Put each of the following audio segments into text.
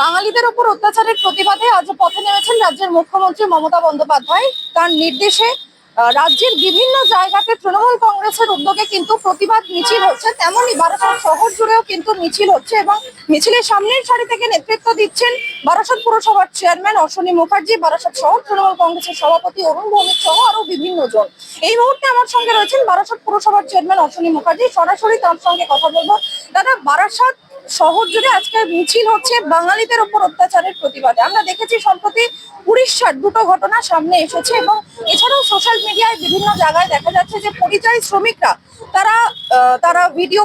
বাঙালিদের উপর অত্যাচারের প্রতিবাদে আজ পথে নেমেছেন রাজ্যের মুখ্যমন্ত্রী মমতা বন্দ্যোপাধ্যায়। তার নির্দেশে রাজ্যের বিভিন্ন জায়গাতে তৃণমূল কংগ্রেসের উদ্যোগে কিন্তু প্রতিবাদ মিছিল হচ্ছে। তেমনই বারাসাত শহর জুড়েও কিন্তু মিছিল হচ্ছে এবং মিছিলের সামনের সারি থেকে নেতৃত্ব দিচ্ছেন বারাসাত পুরসভার চেয়ারম্যান অশ্বনী মুখার্জি। বারাসাত শহর তৃণমূল কংগ্রেসের সভাপতি অরুণ ভৌমিক সহ আরও বিভিন্ন জন এই মুহূর্তে আমার সঙ্গে রয়েছেন বারাসাত পুরসভার চেয়ারম্যান অশ্বনী মুখার্জি। সরাসরি তার সঙ্গে কথা বলব। দাদা, বারাসাত শহর জুড়ে আজকে মিছিল হচ্ছে বাঙালিদের উপর অত্যাচারের প্রতিবাদে। আমরা দেখেছি সম্প্রতি উড়িষ্যার দুটো ঘটনা সামনে এসেছে এবং এছাড়াও সোশ্যাল মিডিয়ায় বিভিন্ন জায়গায় দেখা যাচ্ছে যে পরিযায়ী শ্রমিকরা তারা তারা ভিডিও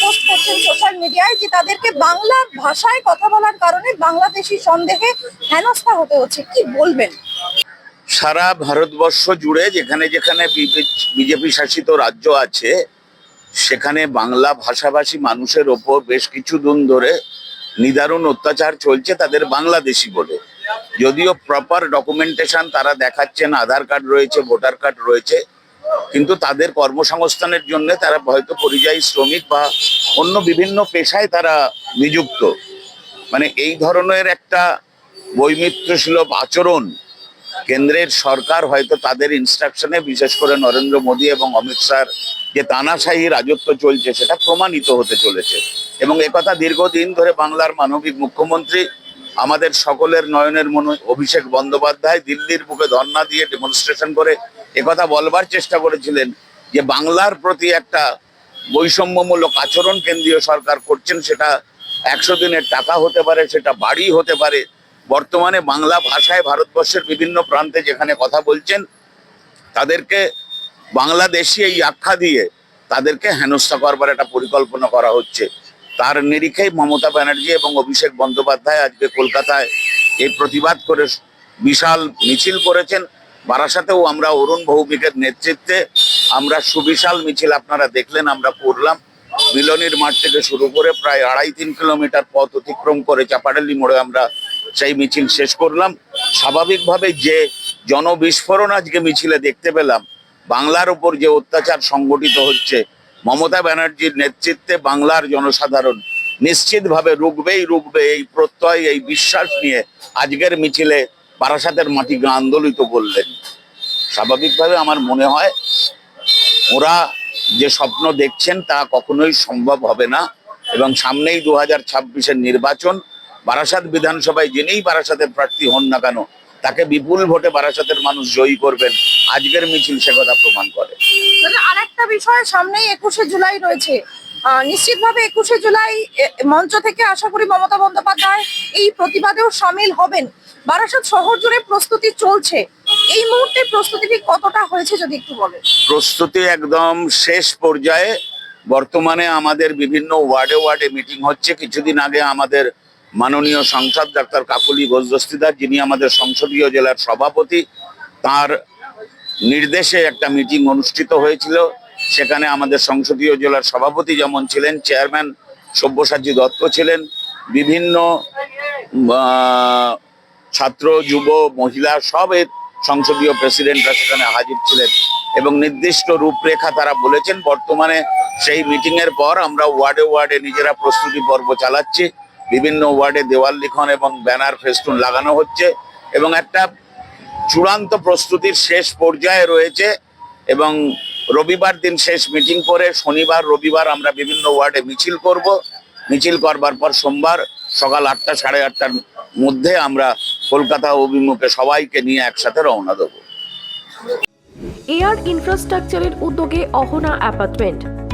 পোস্ট করছেন সোশ্যাল মিডিয়ায় যে তাদেরকে বাংলা ভাষায় কথা বলার কারণে বাংলাদেশি সন্দেহে হেনস্থা হতে হচ্ছে। কি বলবেন? সারা ভারতবর্ষ জুড়ে যেখানে যেখানে বিজেপি শাসিত রাজ্য আছে সেখানে বাংলা ভাষাভাষী মানুষের ওপর বেশ কিছু দিন ধরে নিদারুণ অত্যাচার চলছে তাদের বাংলাদেশি বলে। যদিও প্রপার ডকুমেন্টেশন তারা দেখাচ্ছেন, আধার কার্ড রয়েছে, ভোটার কার্ড রয়েছে, কিন্তু তাদের কর্মসংস্থানের জন্য তারা হয়তো পরিযায়ী শ্রমিক বা অন্য বিভিন্ন পেশায় তারা নিযুক্ত। মানে এই ধরনের একটা বৈমিত্র্যসুলভ আচরণ কেন্দ্রের সরকার হয়তো তাদের ইনস্ট্রাকশনে বিশেষ করে নরেন্দ্র মোদী এবং অমিত শাহর যে তানাশাহী রাজত্ব চলছে, সেটা প্রমাণিত হতে চলেছে। এবং একথা দীর্ঘদিন ধরে বাংলার মানবিক মুখ্যমন্ত্রী, আমাদের সকলের নয়নের মনে অভিষেক বন্দ্যোপাধ্যায় দিল্লির বুকে ধর্ণা দিয়ে ডেমনস্ট্রেশন করে একথা বলবার চেষ্টা করেছিলেন যে বাংলার প্রতি একটা বৈষম্যমূলক আচরণ কেন্দ্রীয় সরকার করছেন, সেটা একশো দিনের টাকা হতে পারে, সেটা বাড়ি হতে পারে বর্তমানে বাংলা ভাষায় ভারতবর্ষের বিভিন্ন প্রান্তে যেখানে কথা বলছেন, তাদেরকে বাংলাদেশি এই আখ্যা দিয়ে তাদেরকে হেনস্থা করবার একটা পরিকল্পনা করা হচ্ছে। তার নিরিখেই মমতা ব্যানার্জি এবং অভিষেক বন্দ্যোপাধ্যায় আজকে কলকাতায় এই প্রতিবাদ করে বিশাল মিছিল করেছেন। বারাসাতেও আমরা অরুণ ভৌমিকের নেতৃত্বে আমরা সুবিশাল মিছিল আপনারা দেখলেন, আমরা করলাম। মিলনির মাঠ থেকে শুরু করে প্রায় আড়াই তিন কিলোমিটার পথ অতিক্রম করে চাপাডালি মোড়ে আমরা সেই মিছিল শেষ করলাম। স্বাভাবিকভাবে যে জনবিস্ফোরণ আজকে মিছিলে দেখতে পেলাম, বাংলার উপর যে অত্যাচার সংগঠিত হচ্ছে, মমতা ব্যানার্জির নেতৃত্বে বাংলার জনসাধারণ নিশ্চিতভাবে রুখবেই রুখবে এই প্রত্যয়, এই বিশ্বাস নিয়ে আজকের মিছিলে বারাসাতের মাটিকে আন্দোলিত করলেন। স্বাভাবিকভাবে আমার মনে হয়, ওরা যে স্বপ্ন দেখছেন তা কখনোই সম্ভব হবে না এবং সামনেই দু হাজার নির্বাচন বারাসাত বিধানসভায় যিনিই বারাসাতের প্রার্থী হন না কেন তাকে বিপুল ভোটে বারাসাতের মানুষ জয়ী করবেন। আজকের মিছিল সে কথা প্রমাণ করে। দাদা আর একটা বিষয় সামনেই একুশে জুলাই রয়েছে। নিশ্চিতভাবে একুশে জুলাই মঞ্চ থেকে আশা করি মমতা বন্দ্যোপাধ্যায় এই প্রতিবাদেও সামিল হবেন। বারাসাত শহর জুড়ে প্রস্তুতি চলছে। এই মুহূর্তে প্রস্তুতি কতটা হয়েছে যদি একটু বলেন? প্রস্তুতি একদম শেষ পর্যায়ে। বর্তমানে আমাদের বিভিন্ন ওয়ার্ডে ওয়ার্ডে মিটিং হচ্ছে। কিছুদিন আগে আমাদের মাননীয় সাংসদ ডাক্তার কাকুলি ঘোষ যিনি আমাদের সংসদীয় জেলার সভাপতি, তার নির্দেশে একটা মিটিং অনুষ্ঠিত হয়েছিল। সেখানে আমাদের সংসদীয় জেলার সভাপতি যেমন ছিলেন, চেয়ারম্যান সব্যসাচী দত্ত ছিলেন, বিভিন্ন ছাত্র, যুব, মহিলা সব সংসদীয় প্রেসিডেন্টরা সেখানে হাজির ছিলেন এবং নির্দিষ্ট রূপরেখা তারা বলেছেন। বর্তমানে সেই মিটিং এর পর আমরা ওয়ার্ডে ওয়ার্ডে নিজেরা প্রস্তুতি পর্ব চালাচ্ছি। বিভিন্ন ওয়ার্ডে দেওয়াল লিখন এবং ব্যানার ফেস্টুন লাগানো হচ্ছে এবং একটা চূড়ান্ত প্রস্তুতির শেষ পর্যায়ে রয়েছে এবং রবিবার দিন শেষ মিটিং করে শনিবার, রবিবার আমরা বিভিন্ন ওয়ার্ডে মিছিল করব। মিছিল করবার পর সোমবার সকাল আটটা, সাড়ে আটটার মধ্যে আমরা কলকাতা অভিমুখে সবাইকে নিয়ে একসাথে রওনা দেবো। এয়ার ইনফ্রাস্ট্রাকচারের উদ্যোগে অহনা অ্যাপার্টমেন্ট।